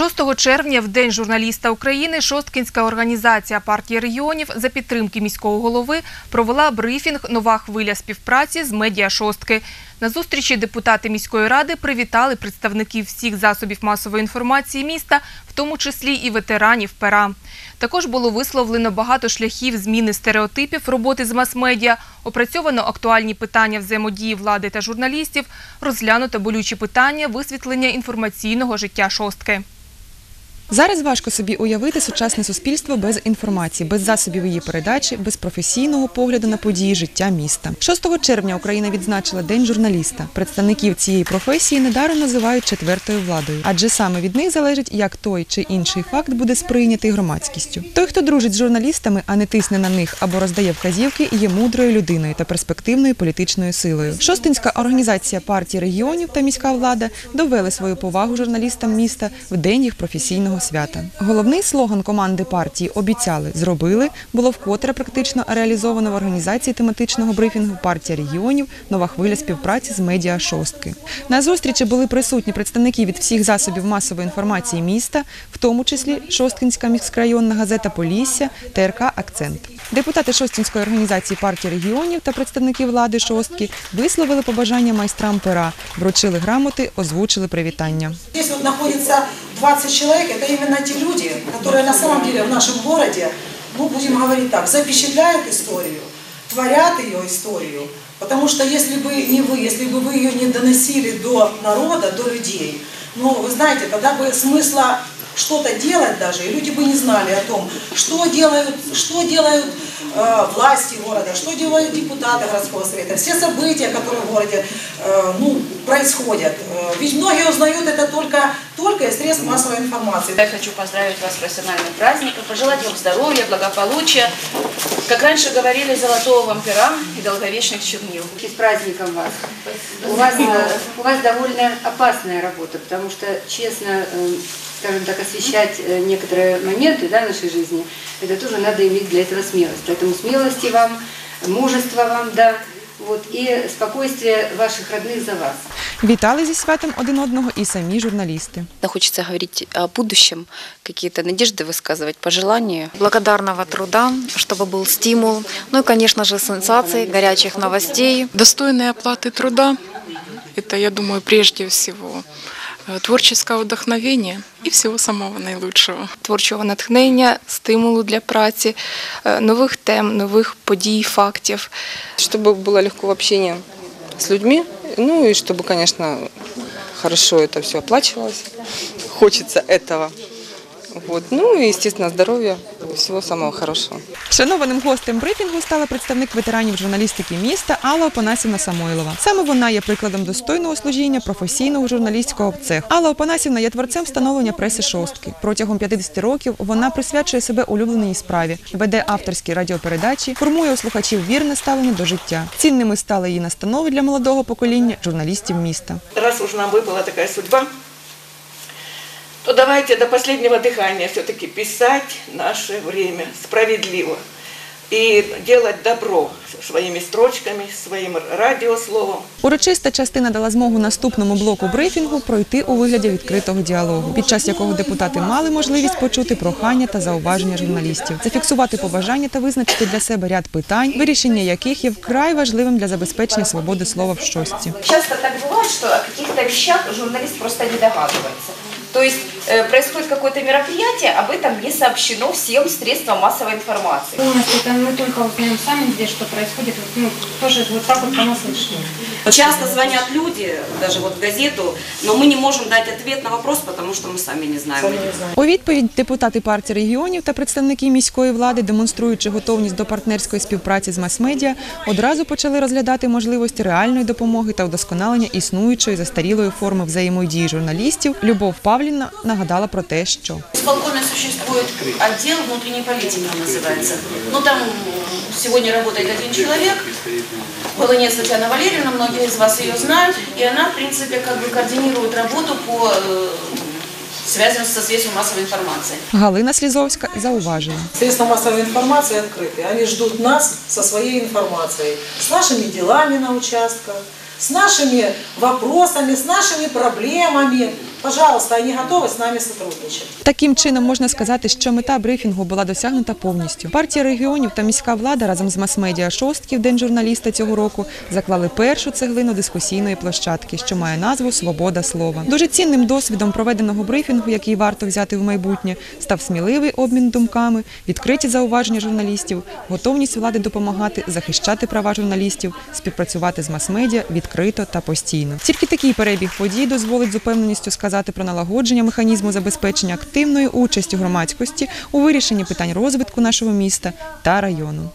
6 червня, в День журналіста України, Шосткінська організація партії регіонів за підтримки міського голови провела брифінг «Нова хвиля співпраці з медіа Шостки». На зустрічі депутати міської ради привітали представників всіх засобів масової інформації міста, в тому числі і ветеранів пера. Також було висловлено багато шляхів зміни стереотипів роботи з мас-медіа, опрацьовано актуальні питання взаємодії влади та журналістів, розглянуто болючі питання висвітлення інформаційного життя шостки. Зараз важко собі уявити сучасне суспільство без інформації, без засобів її передачі, без професійного погляду на події життя міста. 6 червня Україна відзначила День журналіста. Представників цієї професії недаром називають четвертою владою, адже саме від них залежить, як той чи інший факт буде сприйнятий громадськістю. Той, хто дружить з журналістами, а не тисне на них або роздає вказівки, є мудрою людиною та перспективною політичною силою. Шостинська організація партії регіонів та міська влада довели свою повагу журналістам міста в день їх професійного свята. Головний слоган команди партії Обіцяли, зробили було вкотре практично реалізовано в організації тематичного брифінгу партія регіонів Нова хвиля співпраці з медіа шостки. На зустрічі були присутні представники від всіх засобів масової інформації міста, в тому числі Шосткінська міськрайонна газета Полісся, ТРК Акцент. Депутати Шостінської організації партії регіонів та представники влади шостки висловили побажання майстрам пера, вручили грамоти, озвучили привітання. Вот находится 20 человек, это именно те люди, которые на самом деле в нашем городе, ну будем говорить так, запечатляют историю, творят ее историю. Потому что если бы не вы, если бы вы ее не доносили до народа, до людей, ну вы знаете, тогда бы смысла что-то делать даже, и люди бы не знали о том, что делают, что делают э, власти города, что делают депутаты городского совета, все события, которые в городе э, ну, происходят. Э, Ведь многие узнают это только, только из средств массовой информации. Я хочу поздравить вас с профессиональным праздником, пожелать вам здоровья, благополучия. Как раньше говорили, золотого вам пера и долговечных чернил. И с праздником вас. У вас, э, у вас довольно опасная работа, потому что, честно, э, скажем так, освещать э, некоторые моменты да, нашей жизни, это тоже надо иметь для этого смелость. Поэтому смелости вам, мужества вам, да, вот, и спокойствие ваших родных за вас. Вітали зі святом один одного і самі журналісти. Да, Хочется говорить о будущем, какие-то надежды высказывать, пожелания. благодарного труда, чтобы был стимул, ну и, конечно же, сенсаций, горячих новостей. Достойной оплаты труда – это, я думаю, прежде всего э, творческого вдохновения и всего самого наилучшего. творчого натхнення, стимулу для праці, е, нових тем, нових подій, фактів. чтобы было легко в общении с людьми, ну и чтобы, конечно, хорошо это все оплачивалось. Хочется этого. Вот. Ну и, естественно, здоровья и всего самого хорошего. Шанованим гостем брифінгу стала представник ветеранів журналістики міста Алла Опанасівна Самойлова. Саме вона є прикладом достойного служіння професійного журналістського цеху. Алла Опанасівна є творцем встановлення преси шостки. Протягом 50 років вона присвячує себе улюбленій справі, веде авторські радіопередачі, формує у слухачів вірне ставлення до життя. Цінними стали її настанови для молодого покоління журналістів міста. раз уж нам выпала такая судьба, то давайте до последнего дыхания все-таки писать наше время справедливо и делать добро своими строчками, своим радиословом. Урочиста частина дала змогу наступному блоку брифінгу пройти у вигляді відкритого діалогу, під час якого депутати мали можливість почути прохання та зауваження журналістів, зафіксувати побажання та визначити для себе ряд питань, вирішення яких є вкрай важливим для забезпечення свободи слова в щості. Часто так бывает, что о каких-то вещах журналист просто не догадывается. То есть э, происходит какое-то мероприятие, об этом не сообщено всем средствам массовой информации. Полностью это мы только узнаем сами здесь, что происходит, вот, ну, тоже вот так вот по нас слышно. Часто звонят люди, даже вот в газету, но мы не можем дать ответ на вопрос, потому что мы сами не знаем. У відповідь депутати партії регіонів та представники міської влади, демонструючи готовність до партнерської співпраці з мас-медіа, одразу почали розглядати можливості реальної допомоги та вдосконалення існуючої застарілої форми взаємодії журналістів. Любов Павлівна нагадала про те, що В исполкоме существует отдел внутренней политики, он называется. Ну там сегодня работает один человек, Волынец Татьяна Валерьевна, многие из вас ее знают, и она, в принципе, как бы координирует работу по э, связям со средством массовой информации. Галина Слізовська зауважила. Средства массовой информации открыты. Они ждут нас со своей информацией, с нашими делами на участках, с нашими вопросами, с нашими проблемами. пожалуйста, они готовы с нами сотрудничать. Таким чином можна сказати, що мета брифінгу була досягнута повністю. Партія регіонів та міська влада разом з мас-медіа шостки в день журналіста цього року заклали першу цеглину дискусійної площадки, що має назву Свобода слова. Дуже цінним досвідом проведеного брифінгу, який варто взяти в майбутнє, став сміливий обмін думками, відкриті зауваження журналістів, готовність влади допомагати захищати права журналістів, співпрацювати з мас-медіа відкрито та постійно. Тільки такий перебіг подій дозволить з упевненістю сказати про налагодження механізму забезпечення активної участі громадськості у вирішенні питань розвитку нашого міста та району.